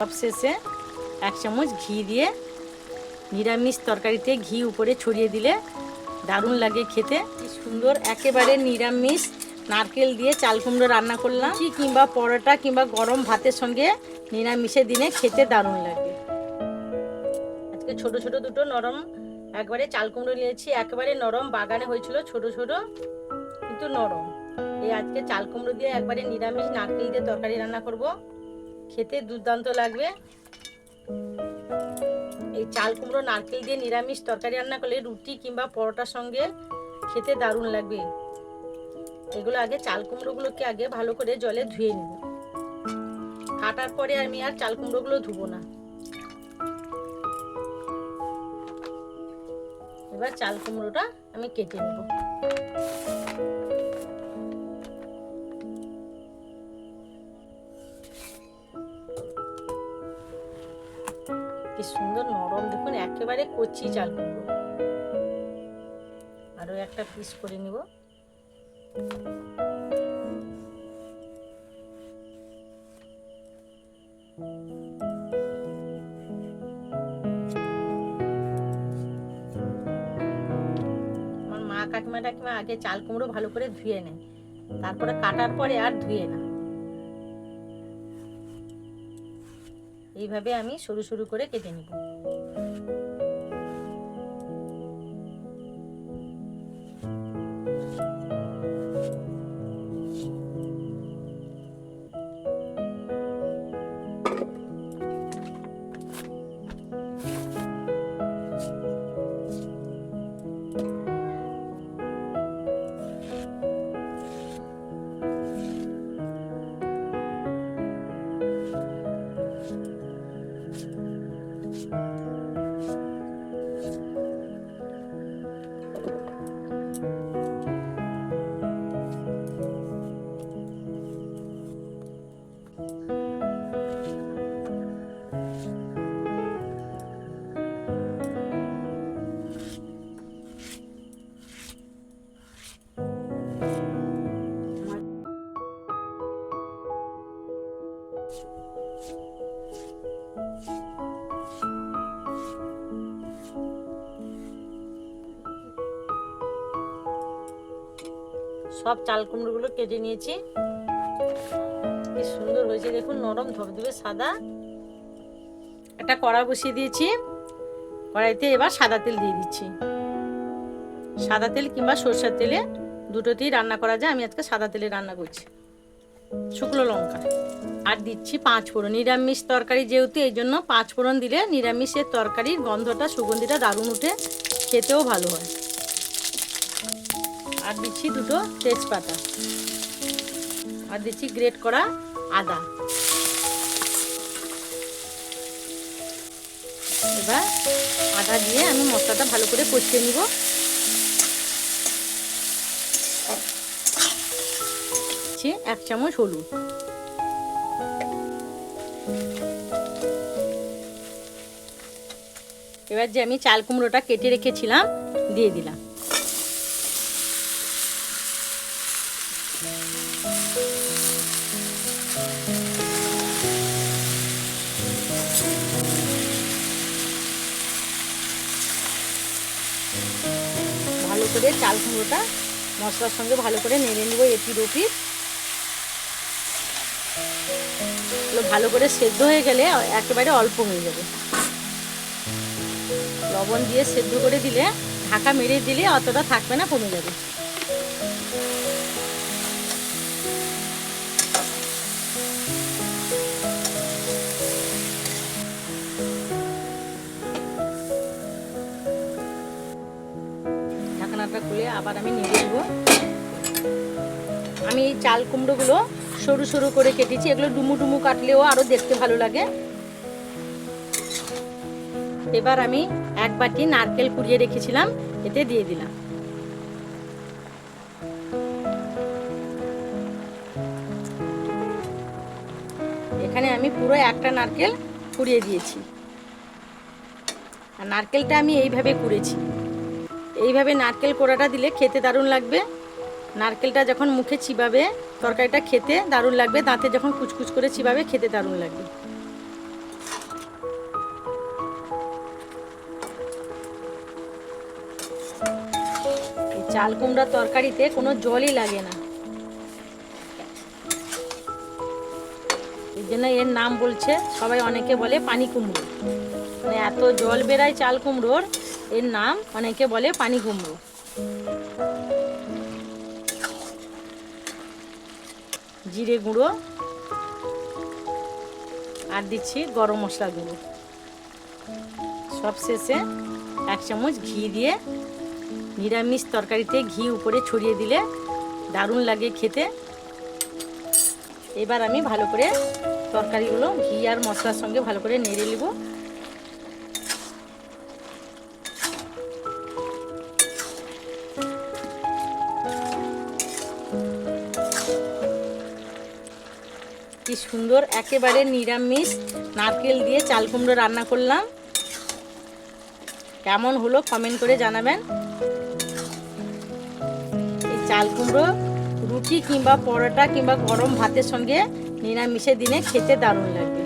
সবশেষে এক চামচ ঘি দিয়ে নিরামিষ তরকারিতে ঘি উপরে ছড়িয়ে দিলে দারুণ লাগে খেতে। সুন্দর, একেবারে নিরামিষ। নারকেল দিয়ে চাল কুমড়ো রান্না করলাম। কিংবা পরোটা কিংবা গরম ভাতের সঙ্গে নিরামিষের দিনে খেতে দারুণ লাগে। আজকে ছোট ছোট দুটো নরম একবারে চাল কুমড়ো নিয়েছি। একেবারে নরম, বাগানে হয়েছিল ছোট ছোট, কিন্তু নরম। এই আজকে চাল কুমড়ো দিয়ে একবারে নিরামিষ নারকেল দিয়ে তরকারি রান্না করব। খেতে দুর্দান্ত লাগবে। এই চাল কুমড়ো, নারকেল দিয়ে নিরামিষ তরকারি রান্না করলে রুটি কিংবা পরোটার সঙ্গে খেতে দারুণ লাগবে। এগুলো আগে চাল কুমড়োগুলোকে আগে ভালো করে জলে ধুয়ে নেব। কাটার পরে আমি আর চাল কুমড়োগুলো ধুবো না। এবার চাল কুমড়োটা আমি কেটে নেব। কি সুন্দর নরম। দেখুন, একেবারে কচি চাল কুমড়ো। আরও একটা পিস করে নিব। আমার মা কাকিমা টাকিমা আগে চাল কুমড়ো ভালো করে ধুয়ে নেয়। তারপরে কাটার পরে আর ধুয়ে না। এইভাবে আমি সরু সরু করে কেটে নিব। সব চাল কুমড়োগুলো কেটে নিয়েছি। কি সুন্দর হয়েছে, দেখুন, নরম ধবধবে সাদা। একটা কড়া বসিয়ে দিয়েছি। কড়াইতে এবার সাদা তেল দিয়ে দিচ্ছি। সাদা তেল কিংবা সরষের তেলে দুটোতেই রান্না করা যায়। আমি আজকে সাদা তেলে রান্না করছি। শুকনো লঙ্কা। আর দিচ্ছি পাঁচ ফোড়ন। নিরামিষ তরকারি যেহেতু, এই জন্য পাঁচ ফোড়ন দিলে নিরামিষের তরকারির গন্ধটা, সুগন্ধিটা দারুণ উঠে খেতেও ভালো হয়। আর দিচ্ছি দুটো তেজপাতা। আর দিচ্ছি গ্রেট করা আদা। এবার আদা দিয়ে আমি মশলাটা ভালো করে কষিয়ে নিব। এক চামচ হলুদ। এবার যে আমি চাল কুমড়োটা কেটে রেখেছিলাম, দিয়ে দিলাম। করে চাল কুমড়োটা মশলার সঙ্গে ভালো করে নেড়ে নেব এটি রুটি ভালো করে সেদ্ধ হয়ে গেলে একেবারে অল্প হয়ে যাবে। লবণ দিয়ে সেদ্ধ করে দিলে, ঢাকা মেরে দিলে অতটা থাকবে না, কমে যাবে। আবার আমি নেড়ে দেব আমি চাল কুমড়োগুলো সরু সরু করে কেটেছি। এগুলো ডুমু ডুমু কাটলেও আরও দেখতে ভালো লাগে। এবার আমি এক বাটি নারকেল কুড়িয়ে রেখেছিলাম, এতে দিয়ে দিলাম। এখানে আমি পুরো একটা নারকেল কুড়িয়ে দিয়েছি। আর নারকেলটা আমি এইভাবে কুড়েছি। এইভাবে নারকেল কোড়াটা দিলে খেতে দারুণ লাগবে। নারকেলটা যখন মুখে চিবাবে, তরকারিটা খেতে দারুণ লাগবে, দাঁতে যখন কুচকুচ করে চিবাবে, খেতে দারুণ লাগবে। চাল কুমড়া তরকারিতে কোনো জলই লাগে না। এই জন্য এর নাম বলছে, সবাই অনেকে বলে পানি কুমড়ো। মানে এত জল বেড়ায় চাল কুমড়োর এর নাম অনেকে বলে পানি কুমড়ো জিরে গুঁড়ো আর দিচ্ছি গরম মশলা গুঁড়ো সব শেষে এক চামচ ঘি দিয়ে নিরামিষ তরকারিতে ঘি উপরে ছড়িয়ে দিলে দারুণ লাগে খেতে। এবার আমি ভালো করে তরকারিগুলো ঘি আর মশলার সঙ্গে ভালো করে নেড়ে নেব। কি সুন্দর, একেবারে নিরামিষ। নারকেল দিয়ে চাল কুমড়ো রান্না করলাম। কেমন হলো কমেন্ট করে জানাবেন। চাল কুমড়ো, রুটি কিংবা পরোটা কিংবা গরম ভাতের সঙ্গে নিরামিষের দিনে খেতে দারুণ লাগবে